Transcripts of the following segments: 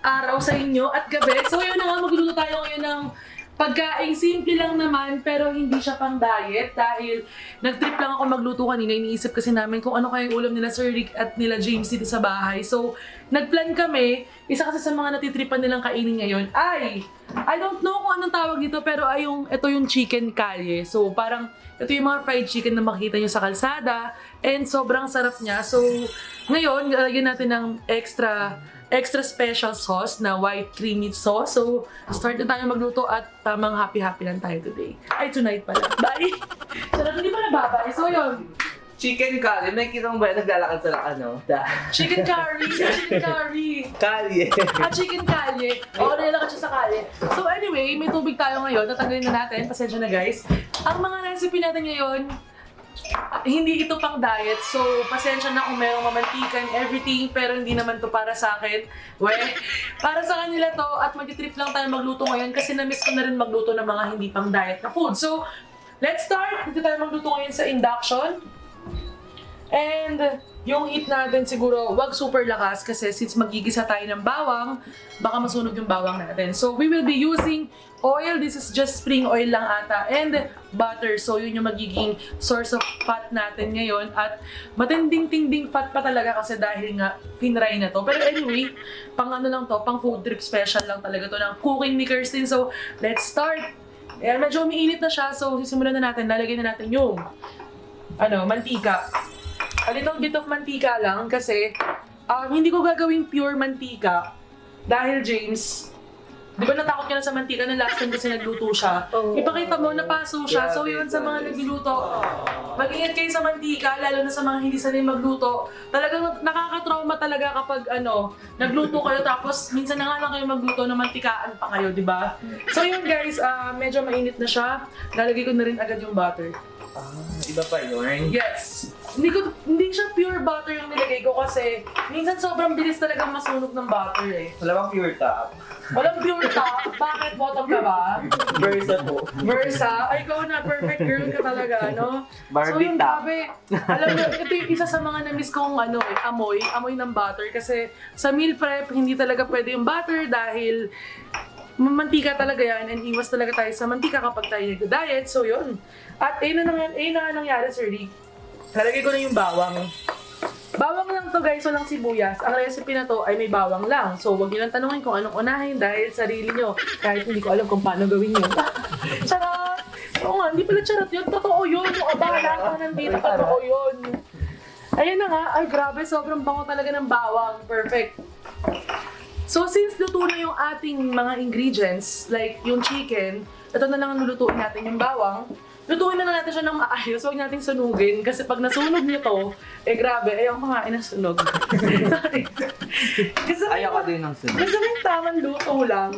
araw sa inyo at gabi. So yun na nga, magluluto tayo ngayon ng pagkain. Simple lang naman pero hindi siya pang diet dahil nag-trip lang ako magluto kanina. Iniisip kasi namin kung ano kaya yung ulam nila Sir Rick at nila James dito sa bahay. So nagplan kami. Isa kasi sa mga natitripan nilang kainin ngayon ay I don't know kung anong tawag dito pero ay yung ito yung chicken kalye. So parang ito yung mga fried chicken na makikita nyo sa kalsada and sobrang sarap niya. So ngayon, lalagyan natin ng extra extra special sauce na white creamy sauce. So, start na tayo magluto at tamang happy-happy lang tayo today. Ay, tonight pala. Bye! Sarap, hindi pa nababay. So, yun. Chicken curry. May kita mo ba yung naglalakad sa ano? Da. Chicken curry. chicken curry. Kalye. At chicken kalye. Oo, nilalakad siya sa kalye. So anyway, may tubig tayo ngayon. Tatanggalin na natin. Pasensya na guys. Ang mga recipe natin ngayon, ah, hindi ito pang diet. So, pasensya na kung merong mamantikan, everything. Pero hindi naman to para sa akin. We, para sa kanila to. At mag-trip lang tayo magluto ngayon. Kasi na-miss ko na rin magluto ng mga hindi pang diet na food. So, let's start. Dito tayo magluto ngayon sa induction. And yung heat natin siguro, wag super lakas kasi since magigisa tayo ng bawang, baka masunog yung bawang natin. So we will be using oil. This is just spring oil lang ata. And butter. So yun yung magiging source of fat natin ngayon. At matinding-tinding fat pa talaga kasi dahil nga finry na to. Pero anyway, pang ano lang to, pang food trip special lang talaga to ng cooking ni Kirsten. So let's start. Ayan, medyo umiinit na siya. So sisimulan na natin. Lalagay na natin yung ano, mantika a little bit of mantika lang kasi um, hindi ko gagawing pure mantika dahil James, di ba natakot ka na sa mantika na last time kasi nagluto siya? Ipakita mo, napaso siya. So yun sa mga nagluluto, mag-ingat kayo sa mantika, lalo na sa mga hindi sanay magluto. Talagang nakakatrauma talaga kapag ano, nagluto kayo tapos minsan na nga lang kayo magluto na mantikaan pa kayo, di ba? So yun guys, ah, medyo mainit na siya. Lalagay ko na rin agad yung butter. Ah, iba pa yun. Yes. Hindi ko hindi siya pure butter yung nilagay ko kasi minsan sobrang bilis talaga masunog ng butter eh. Wala bang pure top? Walang pure top. Bakit bottom ka ba? Versa po. Versa, ay ikaw na perfect girl ka talaga, no? Barbie so yun, top. grabe. Alam mo, ito yung isa sa mga na-miss kong ano, eh, amoy, amoy ng butter kasi sa meal prep hindi talaga pwede yung butter dahil mantika talaga yan and iwas talaga tayo sa mantika kapag tayo nag-diet. So yun. At ayun na, nangyari, ayun na nangyari, Sir Rick. Lalagay ko na yung bawang. Bawang lang to guys, walang sibuyas. Ang recipe na to ay may bawang lang. So, wag niyo lang tanungin kung anong unahin dahil sarili nyo. Kahit hindi ko alam kung paano gawin yun. charot! Oo nga, hindi pala charot yun. Totoo yun. Yung abala ka nandito, totoo yun. Ayun na nga. Ay, grabe. Sobrang bango talaga ng bawang. Perfect. So, since luto na yung ating mga ingredients, like yung chicken, ito na lang ang lulutuin natin yung bawang. Lutuin na lang natin siya ng maayos, huwag natin sunugin. Kasi pag nasunog niyo to, eh grabe, ayaw kumain ng sunog. Sorry. Kasi Ayaw ka din ng. Gusto mo yung tamang luto lang.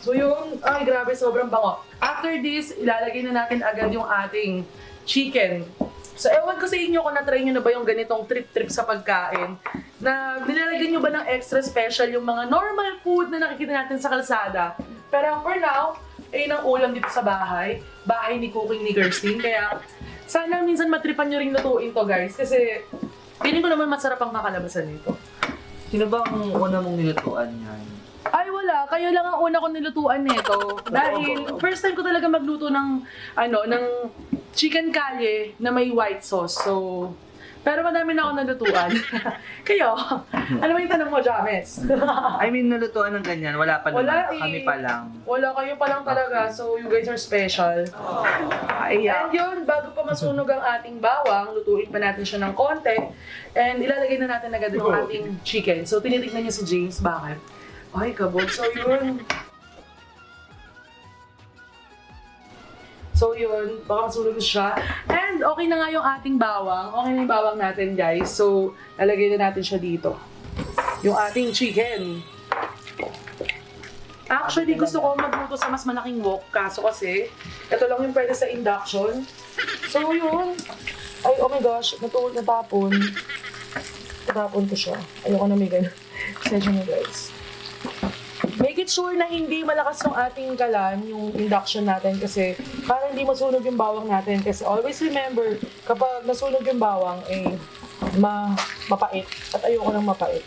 So yung, ay grabe, sobrang bango. After this, ilalagay na natin agad yung ating chicken. So ewan ko sa inyo kung na-try nyo na ba yung ganitong trip-trip sa pagkain. Na nilalagyan nyo ba ng extra special yung mga normal food na nakikita natin sa kalsada. Pero for now, ayun ang ulam dito sa bahay. Bahay ni Cooking ni Kirsten. Kaya sana minsan matripan nyo rin lutuin to guys. Kasi feeling ko naman masarap ang kakalabasan nito. Sino ba ang una mong nilutuan yan? Ay, wala. Kayo lang ang una kong nilutuan nito. Dahil first time ko talaga magluto ng, ano, ng chicken kalye na may white sauce. So, pero madami na ako nalutuan. Kayo, ano ba yung tanong mo, James? I mean, nalutuan ng ganyan. Wala pa naman. Wala eh. Kami pa lang. Wala kayo pa lang talaga, so you guys are special. Ay, And yun, bago pa masunog ang ating bawang, lutuin pa natin siya ng konti. And ilalagay na natin agad yung ating chicken. So tinitignan niyo si James, bakit? Ay, kabog. So yun. So yun, baka masunog siya. And okay na nga yung ating bawang. Okay na yung bawang natin, guys. So, lalagay na natin siya dito. Yung ating chicken. Actually, gusto ko magluto sa mas malaking wok. Kaso kasi, ito lang yung pwede sa induction. So yun. Ay, oh my gosh. Natuloy na tapon. Natapon ko siya. Ayoko na may ganun. Pasensya na guys. Make sure na hindi malakas yung ating kalan, yung induction natin kasi para hindi masunog yung bawang natin. Kasi always remember, kapag nasunog yung bawang, eh, ma mapait. At ayoko ng mapait.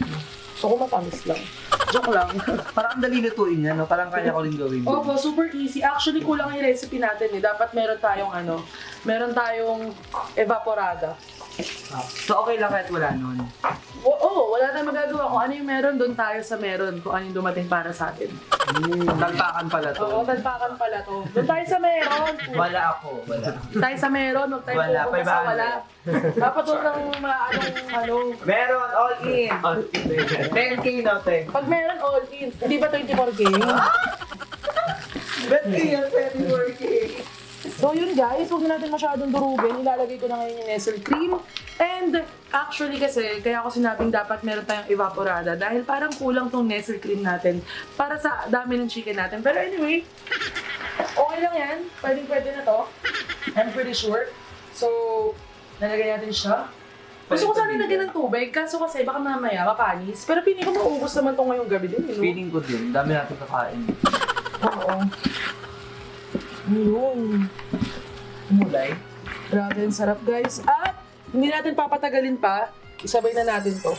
So, kung matamis lang. Joke lang. Parang ang dali lutuin yan, no? Parang kaya ko rin gawin. Opo, super easy. Actually, kulang yung recipe natin eh. Dapat meron tayong ano, meron tayong evaporada. So okay lang kahit wala nun. Oo, oh, wala tayong magagawa. Kung ano yung meron, doon tayo sa meron. Kung ano yung dumating para sa atin. Talpakan pala to. Oo, talpakan pala to. Doon tayo sa meron. Wala ako, wala. tayo sa meron, huwag tayo Wala, pupunta sa 500. wala. Dapat huwag lang maanong ano. Meron, all in. 10k no, 10. Pag meron, all in. Hindi ba 24K? Bet ko yan, 24k. So yun guys, huwag na natin masyadong durugin. Ilalagay ko na ngayon yung Nestle cream. And actually kasi, kaya ako sinabing dapat meron tayong evaporada dahil parang kulang tong Nestle cream natin para sa dami ng chicken natin. Pero anyway, okay lang yan. Pwedeng pwede na to. I'm pretty sure. So, nalagay natin siya. Gusto ko sana lagyan ng tubig, kaso kasi baka mamaya mapanis. Pero piling ko maubos naman to ngayong gabi din. You know? Feeling ko din, dami natin kakain. Oo. Yun. Mulay. Grabe, ang sarap guys. At hindi natin papatagalin pa. Isabay na natin to.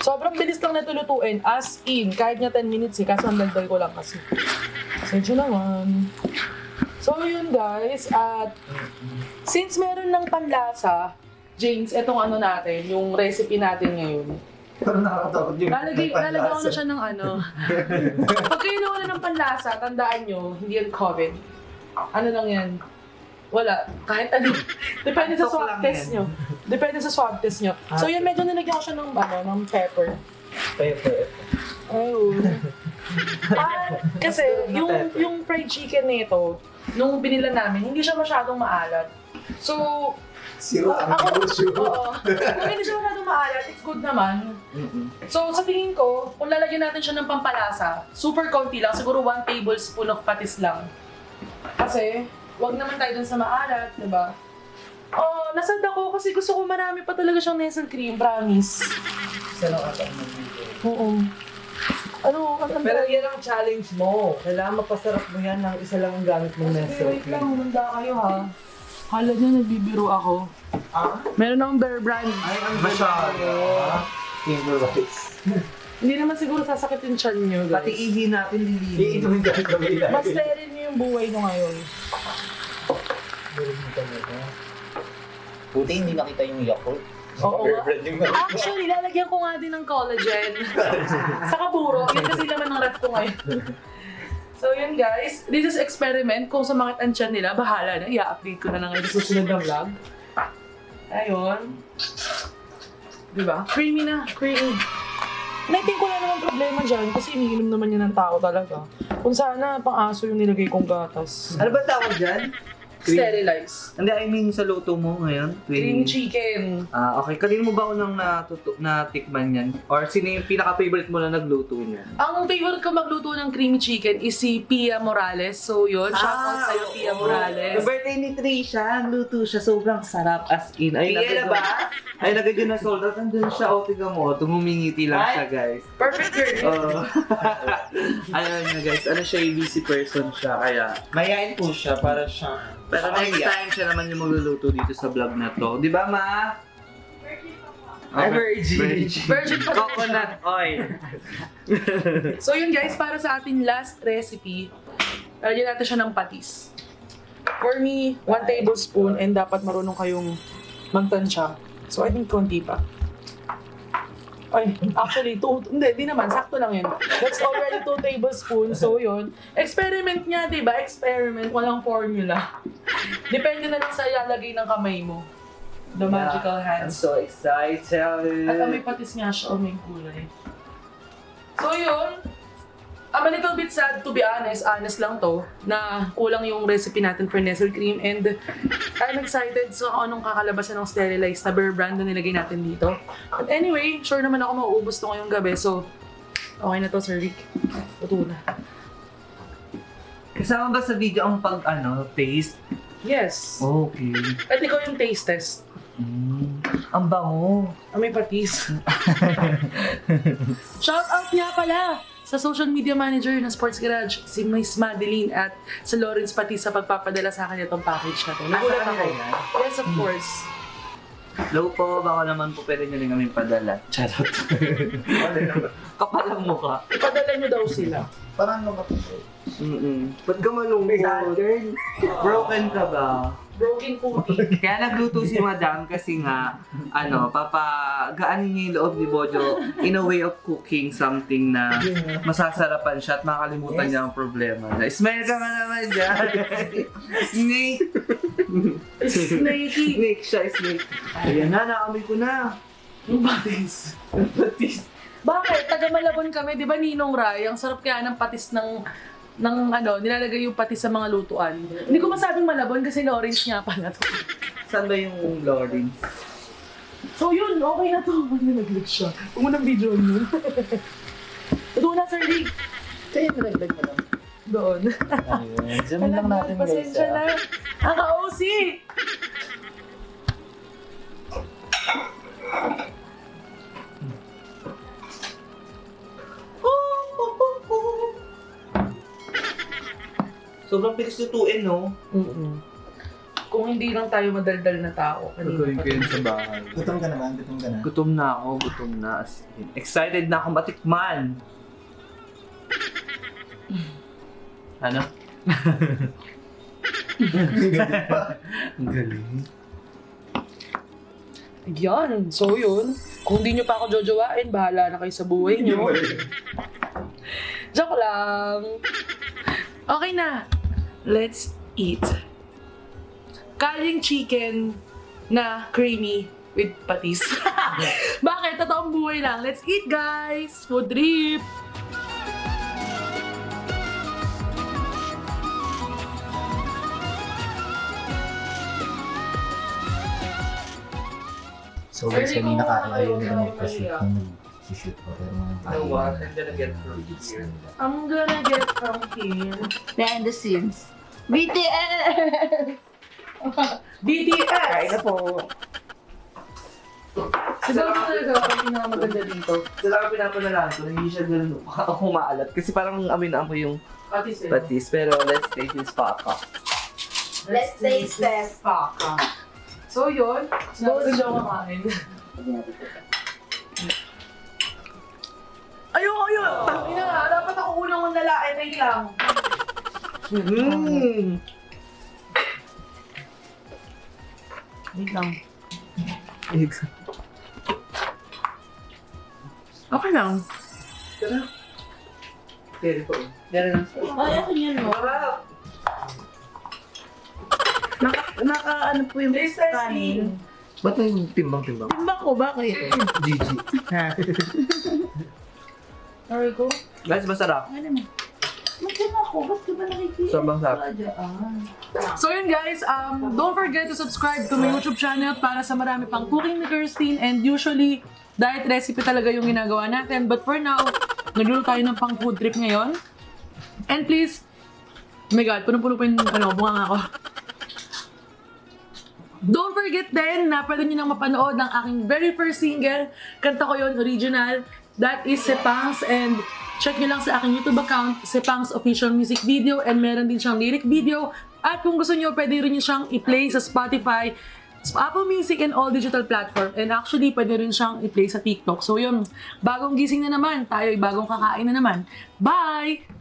Sobrang bilis lang na ito lutuin. As in, kahit nga 10 minutes eh. Kaso ang dagdag ko lang kasi. Sedyo naman. So yun guys. At since meron ng panlasa, James, etong ano natin, yung recipe natin ngayon. Parang nakakatakot yung Lalagay, ko na siya ng ano. Pag kayo nawala ng panlasa, tandaan nyo, hindi yan COVID. Ano lang yan? Wala. Kahit ano. Depende sa swab test nyo. Depende sa swab test nyo. So yan, medyo nilagyan ko siya ng, ano, ng pepper. Pepper. Oh. ah, kasi yung yung fried chicken nito, nung binila namin, hindi siya masyadong maalat. So, Siro ang ako, oo. Kung hindi siya masyadong maalat, it's good naman. So, sa tingin ko, kung lalagyan natin siya ng pampalasa, super konti lang, siguro 1 tablespoon of patis lang. Kasi, wag naman tayo dun sa maalat, di ba? Oh, nasad ako kasi gusto ko marami pa talaga siyang Nestle cream, promise. Isa lang ata ang nandito. Oo. Ano, ano, Pero yan ang challenge mo. Kailangan mapasarap mo yan ng isa lang ang gamit mong Sige, Nestle wait lang, cream. humanda kayo ha. Hala niya, nagbibiro ako. Ah? Meron akong bear brand. Ay, ang Masyado. Rice. Hindi naman siguro sasakit yung chan niyo, guys. Pati ihi natin lilinis. Iinumin ka rin kami lagi. Mas sterile niyo yung buhay niyo ngayon. Meron mo talaga. Buti hindi nakita yung Yakult. Oo. Girlfriend yung Actually, lalagyan ko nga din ng collagen. sa kaburo. Yun kasi laman ng ref ko ngayon. so yun guys, this is experiment. Kung sumakit ang tiyan nila, bahala na. I-update ko na lang ngayon sa susunod na vlog. Ayun. Diba? Creamy na. Creamy. And I think wala namang problema dyan kasi iniinom naman yan ng tao talaga. Kung sana pang aso yung nilagay kong gatas. Ano ba tawag dyan? Cream. Sterilize. Hindi, I mean sa luto mo ngayon. Creamy Twin. chicken. Ah, okay. Kanino mo ba unang natuto, natikman yan? Or sino yung pinaka-favorite mo na nagluto niyan? Ang favorite ko magluto ng creamy chicken is si Pia Morales. So yun, shout out sa'yo Pia Morales. Yung birthday ni Trisha, luto siya. Sobrang sarap as in. Ay, Pia na ba? Ay, nagad yun na sold out. Nandun siya. O, tiga mo. Tumumingiti lang Ay. siya, guys. Perfect girl. Oo. Ayun na, guys. Ano siya, yung busy person siya. Kaya, Mayain po siya para siya. Pero next time siya naman yung magluluto dito sa vlog na to. Di ba, ma? Ay, virgin. Pa. Coconut oil. So yun guys, para sa ating last recipe, lagyan natin siya ng patis. For me, 1 tablespoon and dapat marunong kayong magtansya. So I think konti pa. Ay, actually, two, hindi, di naman, sakto lang yun. That's already 2 tablespoons, so yun. Experiment nga, di ba? Experiment, walang formula. Depende na lang sa ilalagay ng kamay mo. The magical I'm hands. so excited. At may patis nga siya, o may kulay. So yun, I'm a little bit sad to be honest, honest lang to, na kulang yung recipe natin for Nestle Cream and I'm excited sa kung anong kakalabasan ng sterilized na bear brand na nilagay natin dito. But anyway, sure naman ako mauubos to ngayong gabi, so okay na to, Sir Rick. Luto na. Kasama ba sa video ang pag, ano, taste? Yes. Okay. At ikaw yung taste test. Mm. Ang bango. Ah, may patis. Shout out nga pala sa social media manager ng Sports Garage, si Miss Madeline at sa Lawrence pati sa pagpapadala sa akin itong package na to. Nagulat Asa ako. Yes, of course. Hello po, baka naman po pwede nyo rin kami padala. Charot. Kapal ang mukha. Ipadala nyo daw sila. Parang ano ka Mm-mm. Ba't ka malungkot? Broken ka ba? Broken cookie. Kaya nagluto si Madam kasi nga, ano, papagaanin niya yung loob ni Bojo in a way of cooking something na masasarapan siya at makakalimutan niya ang problema. Na, Smile ka nga naman dyan! snake! Snakey. snake siya, snake. Ayan na, naamoy ko na. Yung patis. Patis. Bakit? Taga Malabon kami, di ba Ninong Ray? Ang sarap kaya ng patis ng ng ano, nilalagay yung patis sa mga lutuan. Hindi ko masabing Malabon kasi Lawrence nga pala to. Saan ba yung Lawrence? So yun, okay na to. Ano nag-click siya? Huwag mo nang video yun. Doon na, Sir Rick. Kaya nilagdag mo lang. Doon. Ayun. Zoom lang natin guys. Pasensya ah. na. Ang ka-OC! Sobrang bilis lutuin, no? mm Kung hindi lang tayo madaldal na tao. kanina pa yun sa bahay. Gutom ka naman, gutom ka na. Gutom na ako, gutom na. As in. Excited na akong matikman. ano? Ang galing. Yan. So yun. Kung di nyo pa ako jojowain, bahala na kayo sa buhay nyo. Joke lang. Okay na. Let's eat. Kaling chicken na creamy with patis. Bakit? Totoong buhay lang. Let's eat, guys! Food trip! So guys, kanina ka ayaw nila kayo. nung nag-shoot pa. Pero mga know what? I'm gonna get from here. Behind the scenes. BTS! BTS! Kaya na po. Siguro talaga ako yung pinakamaganda dito. Sila ang pinapanalangin ko hindi siya ganun ako maalat. Kasi parang amin na ako yung Patis eh. patis. Pero let's take this papa. Let's taste this paka. So yun, sinabi ko siya kakain. Ako unang manlalain. Wait lang. Mmm! Wait lang. Okay lang. Pwede po. Ay, ako yan mo. Naka, naka ano po yung kanin. Ba't na yung timbang-timbang? Timba ko, bakit? GG. Sorry ko. Guys, masarap. Ano? Magkano ako? Ba't ka ba nakikita? Sobrang sarap. So yun guys, um, don't forget to subscribe to my YouTube channel para sa marami pang cooking ni Kirstine and usually diet recipe talaga yung ginagawa natin. But for now, nagluluto tayo ng pang food trip ngayon. And please, oh my god, punong-puno pa yung ano, bunga nga ako. Don't forget din na pwede nyo nang mapanood ng aking very first single. Kanta ko yon original. That is Sepangs and check nyo lang sa aking YouTube account, Sepangs Official Music Video and meron din siyang lyric video. At kung gusto nyo, pwede rin nyo siyang i-play sa Spotify, Apple Music and all digital platform. And actually, pwede rin siyang i-play sa TikTok. So yun, bagong gising na naman, tayo ay bagong kakain na naman. Bye!